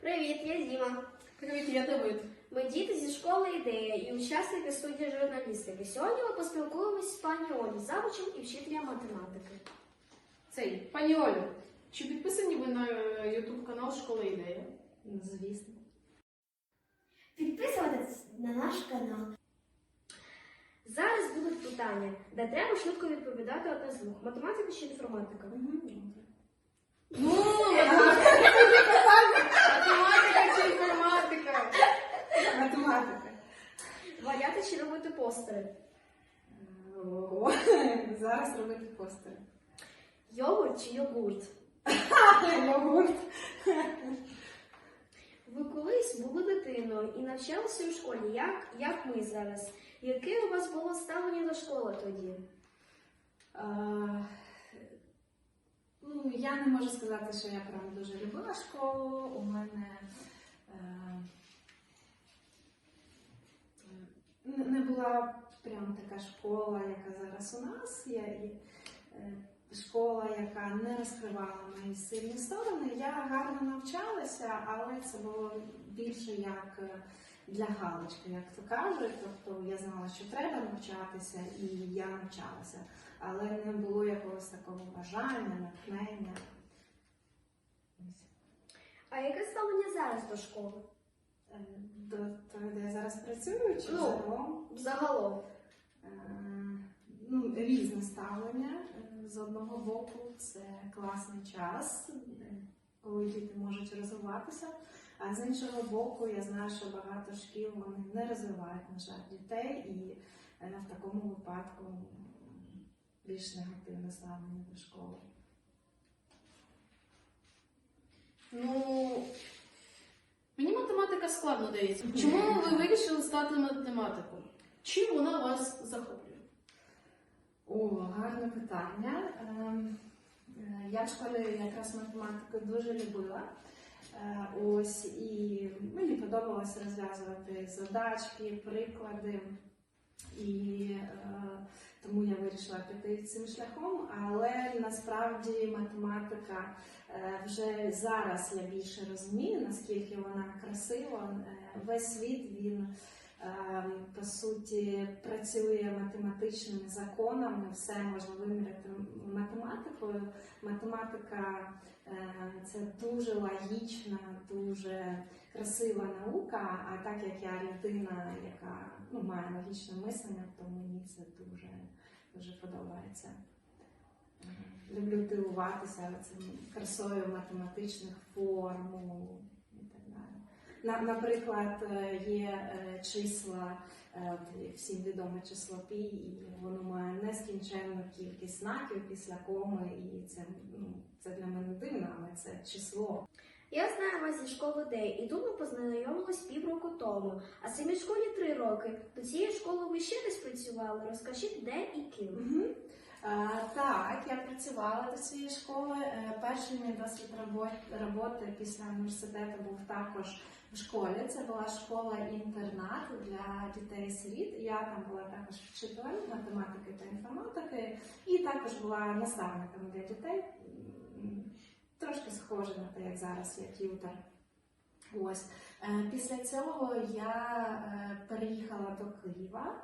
Привіт, я Діма. Привіт, я Давид. Ми діти зі школи ідея і учасники студії журналістики. Сьогодні ми поспілкуємось з пані Олі, завучем і вчителем математики. Цей, пані Олю, чи підписані ви на YouTube канал Школа ідея? Звісно. Підписуватись на наш канал. Зараз будуть питання, де треба швидко відповідати одне з двох. Математика чи інформатика? Ну, математика чи інформатика? Математика. Валяти чи робити постери? О, Зараз робити постери. Йогурт чи йогурт? Йогурт. Ви колись були дитиною і навчалися у школі, як, як ми зараз. Яке у вас було ставлення до школи тоді? А, ну, я не можу сказати, що я прям дуже любила школу. У мене е, не- була прям така школа, яка зараз у нас. І, е, школа, яка не розкривала мої сильні сторони. Я гарно навчалася, але це було більше як е, для галочки, як то кажуть. Тобто я знала, що треба навчатися, і я навчалася, але не було якогось такого бажання, натхнення. А яке ставлення зараз до школи? Е, До того, де я зараз працюю, чи Ну. загалом? Загалом. Е, ну, різне ставлення. Е, З одного боку, це класний час, коли діти можуть розвиватися. А з іншого боку, я знаю, що багато шкіл вони не розвивають, на жаль, дітей, і в такому випадку більш негативне ставлення до школи. Ну, мені математика складно дається. Чому ви вирішили стати математиком? Чим вона вас захоплює? О, гарне питання. Ем, е, Я в школі якраз математику дуже любила. Е, Ось і мені подобалося розв'язувати задачки, приклади. І е, тому я вирішила піти цим шляхом. Але насправді математика е, вже зараз я більше розумію, наскільки вона красива. Е, Весь світ він по суті працює математичними законами, все можна виміряти математикою. Математика е, це дуже логічна, дуже красива наука. А так як я людина, яка ну, має логічне мислення, то мені це дуже, дуже подобається. Е, Люблю дивуватися цим красою математичних формул і так далі. На, наприклад, е, є е, числа, е, всім відоме число пі, і воно має нескінченну кількість знаків після коми, і це, ну, це для мене дивно, але це число. Я знаю вас зі школи ідеї, і тут ми познайомились півроку тому. А самі школі три роки. До цієї школи ви ще десь працювали. Розкажіть, де і ким. А, так, я працювала до цієї школи. Перший мій досвід роботи після університету був також в школі. Це була школа-інтернат для дітей-сиріт. Я там була також вчителем математики та інформатики, і також була наставником для дітей. Трошки схоже на те, як зараз я т'ютер. Ось Е, після цього я е, переїхала до Києва.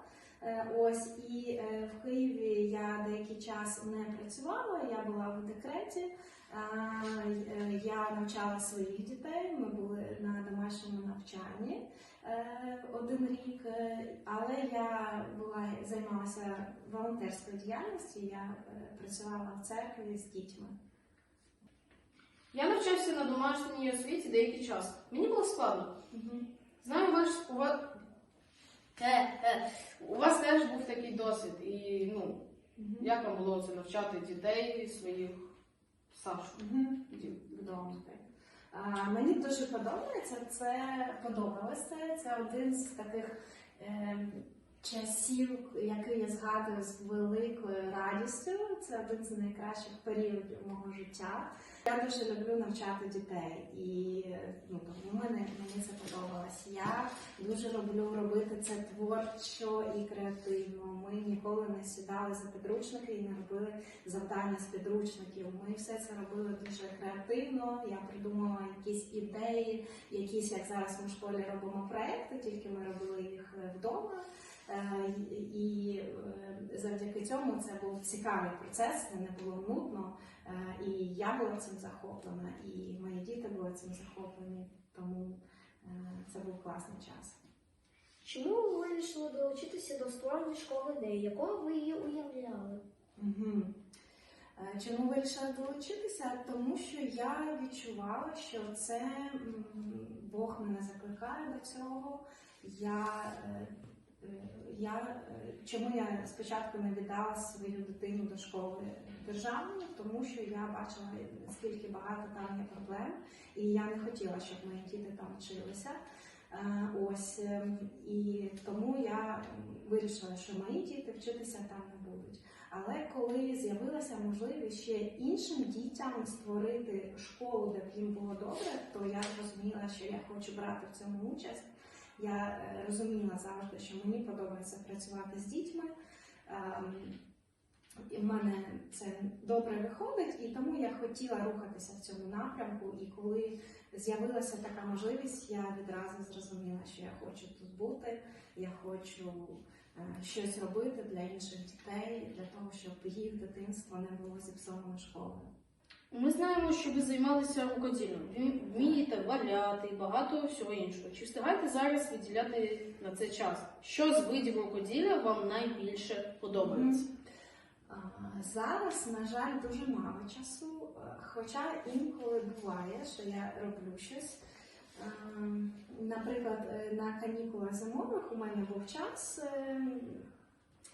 Е, Ось і е, в Києві я деякий час не працювала, я була в декреті. Е, Я навчала своїх дітей. Ми були на домашньому навчанні один рік, але я була займалася волонтерською діяльністю. Я працювала в церкві з дітьми. Я навчався на домашній освіті деякий час. Мені було складно. Знаю, ваш у е, е, у вас теж був такий досвід. І ну, як вам було це навчати дітей своїх Сашу? Угу. дітей? А, мені дуже подобається. Це подобалося. Це один з таких е, часів, який я згадую з великою радістю. Це один з найкращих періодів мого життя. Я дуже люблю навчати дітей, і ну, тому мене мені це подобалось. Я дуже люблю робити це творчо і креативно. Ми ніколи не сідали за підручники і не робили завдання з підручників. Ми все це робили дуже креативно. Я придумала якісь ідеї, якісь як зараз ми в школі робимо проекти, тільки ми робили їх е, вдома. Е, І е, завдяки цьому це був цікавий процес, це не було нудно. Е, І я була цим захоплена, і мої діти були цим захоплені, тому це був класний час. Чому ви вирішили долучитися до створення школи ідей? Якою ви її уявляли? Угу. Чому вирішила долучитися? Тому що я відчувала, що це Бог мене закликає до цього. Я, я, е, чому я спочатку не віддала свою дитину до школи державної, тому що я бачила, наскільки багато там є проблем, і я не хотіла, щоб мої діти там вчилися. Е, Ось ем, і тому я вирішила, що мої діти вчитися там не будуть. Але коли з'явилася можливість ще іншим дітям створити школу, де б їм було добре, то я зрозуміла, що я хочу брати в цьому участь. Я е, розуміла завжди, що мені подобається працювати з дітьми. Ем, І в мене це добре виходить, і тому я хотіла рухатися в цьому напрямку. І коли з'явилася така можливість, я відразу зрозуміла, що я хочу тут бути, я хочу е, щось робити для інших дітей, для того, щоб їх дитинство не було зіпсовано школою. Ми знаємо, що ви займалися рукоділлям. Ви вмієте валяти і багато всього іншого. Чи встигаєте зараз виділяти на це час? Що з видів рукоділля вам найбільше подобається? Зараз, на жаль, дуже мало часу, е, хоча інколи буває, що я роблю щось. Наприклад, е, на канікулах зимових у мене був час, ем,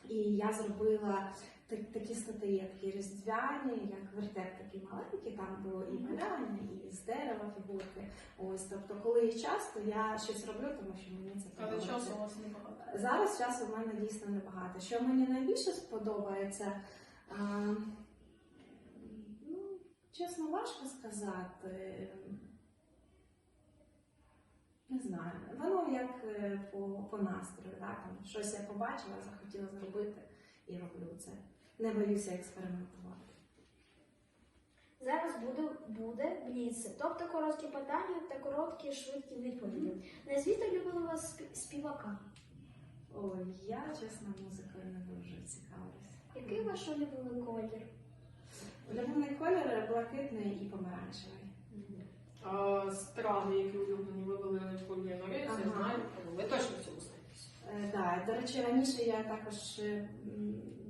і я зробила такі статуєтки різдвяні, як вертеп такий маленький, там було і маляння, і з дерева фігурки. Ось, тобто, коли є час, то я щось роблю, тому що мені це Але подобається. часу у вас небагато. Зараз часу в мене дійсно небагато. Що мені найбільше сподобається, а, ну, чесно, важко сказати. Не знаю. Воно як е, по, по настрою. Там, щось я побачила, захотіла зробити і роблю це. Не боюся експериментувати. Зараз буде, буде бліц, тобто короткі питання та короткі швидкі відповіді. Назвіть улюбленого спі- співака. Ой, я чесно музикою не дуже цікавлюсь. Який ваш улюблений колір? Улюблений колір блакитний і помаранчевий. А страви, які улюблені, ви вели кулінарію, я Ага. знаю. Ви точно в цьому знаєтесь. Е, до речі, раніше я також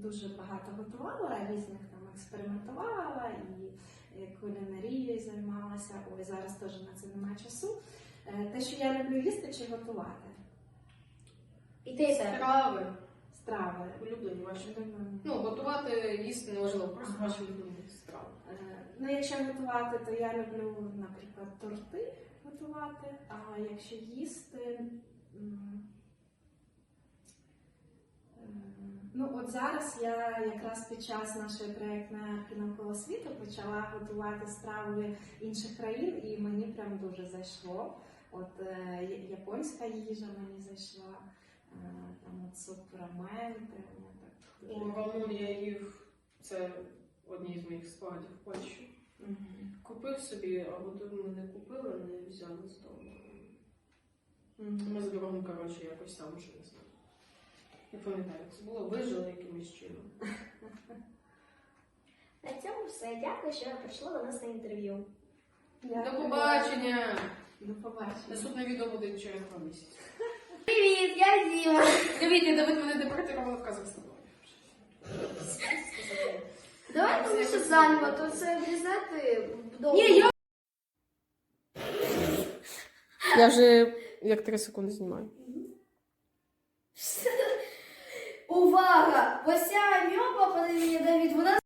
дуже багато готувала, різних там експериментувала і е, кулінарією займалася. Ой, зараз теж на це немає часу. Е, Те, що я люблю їсти чи готувати. І те, і те. Страви, Страви. улюблені ваші. Ну, готувати, їсти неважливо, просто Ага. ваші улюблені страви. Е, Ну, якщо готувати, то я люблю, наприклад, торти готувати, а якщо їсти. м, е, Ну, от зараз я якраз під час нашої проєктної навколо світу почала готувати страви інших країн, і мені прям дуже зайшло. От е, японська їжа мені зайшла, е, там от суп рамен, прям я так У дуже. Я їв, це одні з моїх складів в Польщі. Мгм. Купив собі, а от ми не купили, не взяли з дому. Мгм. Ми з другом, коротше, якось там вже не знаю. Не пам'ятаю, як це було, вижили якимось чином. На цьому все. Дякую, що ви прийшли до нас на інтерв'ю. До побачення! До побачення. Наступне відео буде через два місяці. Привіт, я Діма. Привіт, я Давид мене депортировала в Казахстан. Давайте лише заново, то це обрізати вдома. Ні, я- Я вже як 3 секунди знімаю. Увага! Ось ця мьопа, Давид Давід, вона